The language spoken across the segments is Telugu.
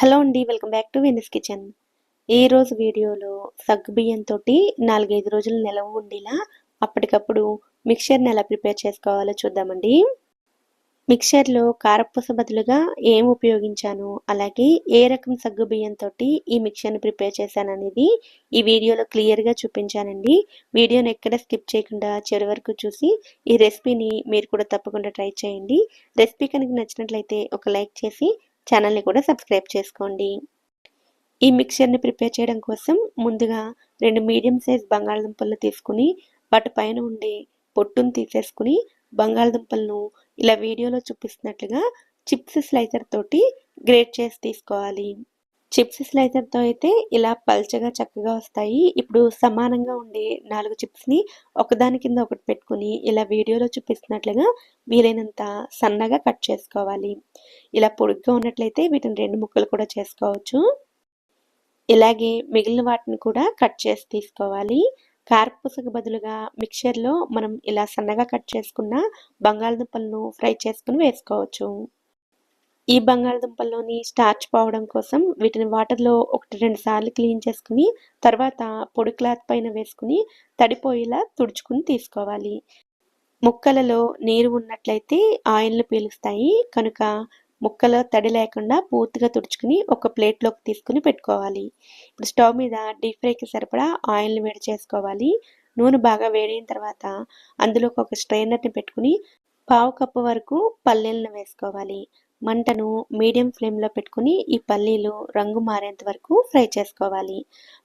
హలో అండి welcome back to Venice kitchen. ఈ రోజు వీడియోలో సగ్గు బియ్యంతో నాలుగైదు రోజులు నిలవ ఉండేలా అప్పటికప్పుడు మిక్చర్ని ఎలా ప్రిపేర్ చేసుకోవాలో చూద్దామండి. మిక్చర్లో కారపూస బదులుగా ఏం ఉపయోగించాను అలాగే ఏ రకం సగ్గు బియ్యంతో ఈ మిక్చర్ని ప్రిపేర్ చేశాను అనేది ఈ వీడియోలో క్లియర్గా చూపించానండి. వీడియోని ఎక్కడ స్కిప్ చేయకుండా చివరి వరకు చూసి ఈ రెసిపీని మీరు కూడా తప్పకుండా ట్రై చేయండి. రెసిపీ కనుక నచ్చినట్లయితే ఒక లైక్ చేసి ఛానల్ని కూడా సబ్స్క్రైబ్ చేసుకోండి. ఈ మిక్చర్ని ప్రిపేర్ చేయడం కోసం ముందుగా రెండు మీడియం సైజ్ బంగాళదుంపలను తీసుకుని వాటి పైన ఉండే పొట్టును తీసేసుకుని బంగాళదుంపలను ఇలా వీడియోలో చూపిస్తున్నట్లుగా చిప్స్ స్లైసర్ తోటి గ్రేట్ చేసి తీసుకోవాలి. చిప్స్ స్లైసర్తో అయితే ఇలా పల్చగా చక్కగా వస్తాయి. ఇప్పుడు సమానంగా ఉండే నాలుగు చిప్స్ని ఒకదాని కింద ఒకటి పెట్టుకుని ఇలా వీడియోలో చూపిస్తున్నట్లుగా వీలైనంత సన్నగా కట్ చేసుకోవాలి. ఇలా పొడుగ్గా ఉన్నట్లయితే వీటిని రెండు ముక్కలు కూడా చేసుకోవచ్చు. ఇలాగే మిగిలిన వాటిని కూడా కట్ చేసి తీసుకోవాలి. కారపూసకు బదులుగా మిక్చర్లో మనం ఇలా సన్నగా కట్ చేసుకున్న బంగాళదుంపలను ఫ్రై చేసుకుని వేసుకోవచ్చు. ఈ బంగాళదుంపల్లోని స్టార్చ్ పోవడం కోసం వీటిని వాటర్లో ఒకటి రెండు సార్లు క్లీన్ చేసుకుని తర్వాత పొడి క్లాత్ పైన వేసుకుని తడిపోయేలా తుడుచుకుని తీసుకోవాలి. ముక్కలలో నీరు ఉన్నట్లయితే ఆయిల్ని పీలుస్తాయి. కనుక ముక్కలో తడి లేకుండా పూర్తిగా తుడుచుకుని ఒక ప్లేట్లోకి తీసుకుని పెట్టుకోవాలి. ఇప్పుడు స్టవ్ మీద డీప్ ఫ్రైకి సరిపడా ఆయిల్ని వేడి చేసుకోవాలి. నూనె బాగా వేడైన తర్వాత అందులోకి ఒక స్ట్రైనర్ని పెట్టుకుని పావు కప్పు వరకు పల్లీలను వేసుకోవాలి. మంటను మీడియం ఫ్లేమ్లో పెట్టుకుని ఈ పల్లీలు రంగు మారేంత వరకు ఫ్రై చేసుకోవాలి.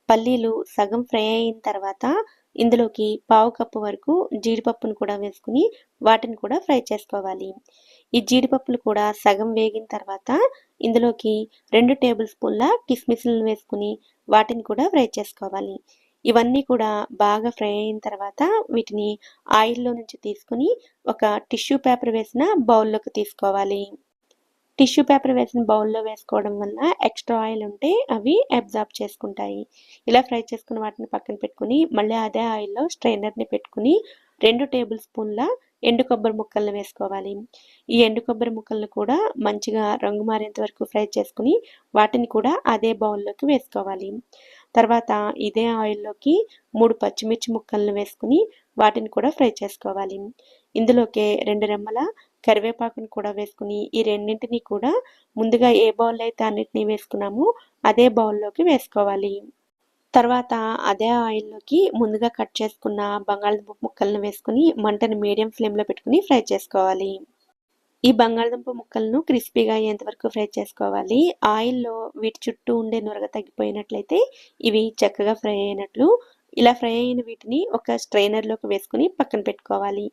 పల్లీలు సగం ఫ్రై అయిన తర్వాత ఇందులోకి పావు కప్పు వరకు జీడిపప్పును కూడా వేసుకుని వాటిని కూడా ఫ్రై చేసుకోవాలి. ఈ జీడిపప్పులు కూడా సగం వేగిన తర్వాత ఇందులోకి రెండు టేబుల్ స్పూన్ల కిస్మిస్లను వేసుకుని వాటిని కూడా ఫ్రై చేసుకోవాలి. ఇవన్నీ కూడా బాగా ఫ్రై అయిన తర్వాత వీటిని ఆయిల్లో నుంచి తీసుకుని ఒక టిష్యూ పేపర్ వేసిన బౌల్లోకి తీసుకోవాలి. టిష్యూ పేపర్ వేసిన బౌల్లో వేసుకోవడం వల్ల ఎక్స్ట్రా ఆయిల్ ఉంటే అవి అబ్జార్బ్ చేసుకుంటాయి. ఇలా ఫ్రై చేసుకున్న వాటిని పక్కన పెట్టుకుని మళ్ళీ అదే ఆయిల్లో స్ట్రైనర్ని పెట్టుకుని రెండు టేబుల్ స్పూన్ల ఎండు కొబ్బరి ముక్కలను వేసుకోవాలి. ఈ ఎండు కొబ్బరి ముక్కలను కూడా మంచిగా రంగు మారేంత వరకు ఫ్రై చేసుకుని వాటిని కూడా అదే బౌల్లోకి వేసుకోవాలి. తర్వాత ఇదే ఆయిల్లోకి మూడు పచ్చిమిర్చి ముక్కలను వేసుకుని వాటిని కూడా ఫ్రై చేసుకోవాలి. ఇందులోకి రెండు రెమ్మల కరివేపాకును కూడా వేసుకుని ఈ రెండింటిని కూడా ముందుగా ఏ బౌల్ అయితే అన్నిటినీ వేసుకున్నామో అదే బౌల్లోకి వేసుకోవాలి. తర్వాత అదే ఆయిల్లోకి ముందుగా కట్ చేసుకున్న బంగాళదుంప ముక్కలను వేసుకుని మంటను మీడియం ఫ్లేమ్లో పెట్టుకుని ఫ్రై చేసుకోవాలి. ఈ బంగాళదుంప ముక్కలను క్రిస్పీగా అయ్యేంత వరకు ఫ్రై చేసుకోవాలి. ఆయిల్లో వీటి చుట్టూ ఉండే నురగ తగ్గిపోయినట్లయితే ఇవి చక్కగా ఫ్రై అయినట్లు ఇలా ఫ్రై అయిన వీటిని ఒక స్ట్రైనర్లోకి వేసుకుని పక్కన పెట్టుకోవాలి.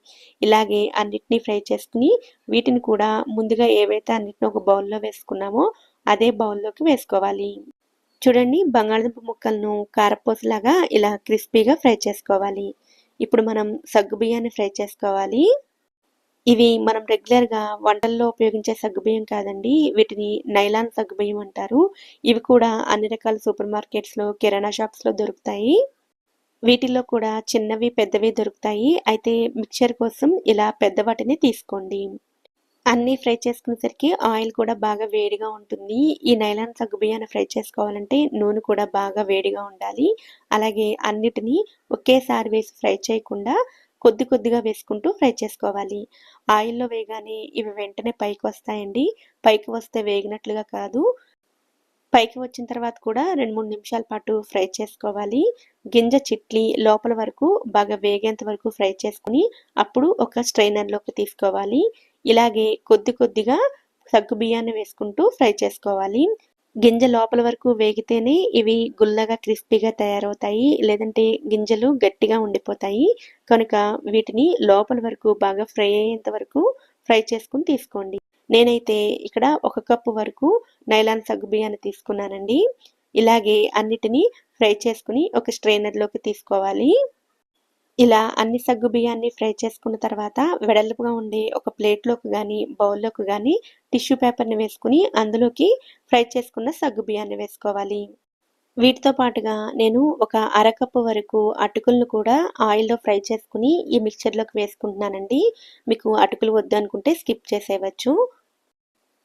ఇలాగే అన్నిటినీ ఫ్రై చేసుకుని వీటిని కూడా ముందుగా ఏవైతే అన్నిటిని ఒక బౌల్లో వేసుకున్నామో అదే బౌల్లోకి వేసుకోవాలి. చూడండి బంగాళదుంప ముక్కలను కారపూసలాగా ఇలా క్రిస్పీగా ఫ్రై చేసుకోవాలి. ఇప్పుడు మనం సగ్గు బియ్యాన్ని ఫ్రై చేసుకోవాలి. ఇవి మనం రెగ్యులర్గా వంటల్లో ఉపయోగించే సగ్గుబియ్యం కాదండి వీటిని నైలాన్ సగ్గుబియ్యం అంటారు. ఇవి కూడా అన్ని రకాల సూపర్ మార్కెట్స్లో కిరాణా షాప్స్లో దొరుకుతాయి. వీటిల్లో కూడా చిన్నవి పెద్దవి దొరుకుతాయి. అయితే మిక్చర్ కోసం ఇలా పెద్ద వాటిని తీసుకోండి. అన్నీ ఫ్రై చేసుకునేసరికి ఆయిల్ కూడా బాగా వేడిగా ఉంటుంది. ఈ నైలాన్ సగ్గు బియ్యాన్ని ఫ్రై చేసుకోవాలంటే నూనె కూడా బాగా వేడిగా ఉండాలి. అలాగే అన్నిటినీ ఒకేసారి వేసి ఫ్రై చేయకుండా కొద్ది కొద్దిగా వేసుకుంటూ ఫ్రై చేసుకోవాలి. ఆయిల్లో వేగానే ఇవి వెంటనే పైకి వస్తాయండి. పైకి వస్తే వేగినట్లుగా కాదు. పైకి వచ్చిన తర్వాత కూడా రెండు మూడు నిమిషాల పాటు ఫ్రై చేసుకోవాలి. గింజ చిట్లి లోపల వరకు బాగా వేగేంత వరకు ఫ్రై చేసుకుని అప్పుడు ఒక స్ట్రైనర్లోకి తీసుకోవాలి. ఇలాగే కొద్ది కొద్దిగా సగ్గు బియ్యాన్ని వేసుకుంటూ ఫ్రై చేసుకోవాలి. గింజ లోపల వరకు వేగితేనే ఇవి గుల్లగా క్రిస్పీగా తయారవుతాయి. లేదంటే గింజలు గట్టిగా ఉండిపోతాయి. కనుక వీటిని లోపల వరకు బాగా ఫ్రై అయ్యేంత వరకు ఫ్రై చేసుకుని తీసుకోండి. నేనైతే ఇక్కడ ఒక కప్పు వరకు నైలాన్ సగ్గు బియ్యాన్ని తీసుకున్నానండి. ఇలాగే అన్నిటినీ ఫ్రై చేసుకుని ఒక స్ట్రైనర్లోకి తీసుకోవాలి. ఇలా అన్ని సగ్గు బియ్యాన్ని ఫ్రై చేసుకున్న తర్వాత వెడల్పుగా ఉండే ఒక ప్లేట్లోకి కానీ బౌల్లోకి కానీ టిష్యూ పేపర్ని వేసుకుని అందులోకి ఫ్రై చేసుకున్న సగ్గు బియ్యాన్ని వేసుకోవాలి. వీటితో పాటుగా నేను ఒక అరకప్పు వరకు అటుకులను కూడా ఆయిల్లో ఫ్రై చేసుకుని ఈ మిక్చర్లోకి వేసుకుంటున్నానండి. మీకు అటుకులు వద్దు అనుకుంటే స్కిప్ చేసేయవచ్చు.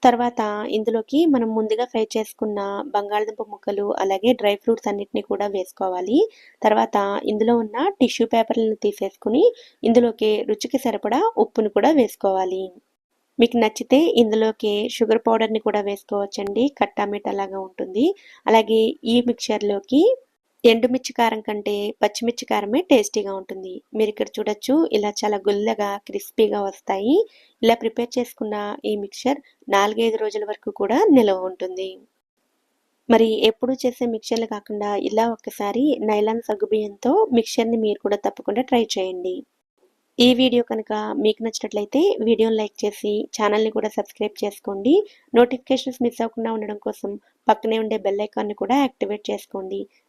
తర్వాత ఇందులోకి మనం ముందుగా ఫ్రై చేసుకున్న బంగాళదుంప ముక్కలు అలాగే డ్రై ఫ్రూట్స్ అన్నిటిని కూడా వేసుకోవాలి. తర్వాత ఇందులో ఉన్న టిష్యూ పేపర్లను తీసేసుకుని ఇందులోకి రుచికి సరిపడా ఉప్పును కూడా వేసుకోవాలి. మీకు నచ్చితే ఇందులోకి షుగర్ పౌడర్ని కూడా వేసుకోవచ్చండి. కట్టా మీట అలాగా ఉంటుంది. అలాగే ఈ మిక్చర్లోకి ఎండుమిర్చి కారం కంటే పచ్చిమిర్చి కారమే టేస్టీగా ఉంటుంది. మీరు ఇక్కడ చూడొచ్చు ఇలా చాలా గుల్లగా క్రిస్పీగా వస్తాయి. ఇలా ప్రిపేర్ చేసుకున్న ఈ మిక్చర్ నాలుగైదు రోజుల వరకు కూడా నిలవ ఉంటుంది. మరి ఎప్పుడు చేసే మిక్చర్లు కాకుండా ఇలా ఒక్కసారి నైలాన్ సగ్గుబియ్యంతో మిక్చర్ని మీరు కూడా తప్పకుండా ట్రై చేయండి. ఈ వీడియో కనుక మీకు నచ్చినట్లయితే వీడియోని లైక్ చేసి ఛానల్ని కూడా సబ్స్క్రైబ్ చేసుకోండి. నోటిఫికేషన్స్ మిస్ అవ్వకుండా ఉండడం కోసం పక్కనే ఉండే బెల్ ఐకాన్ని కూడా యాక్టివేట్ చేసుకోండి.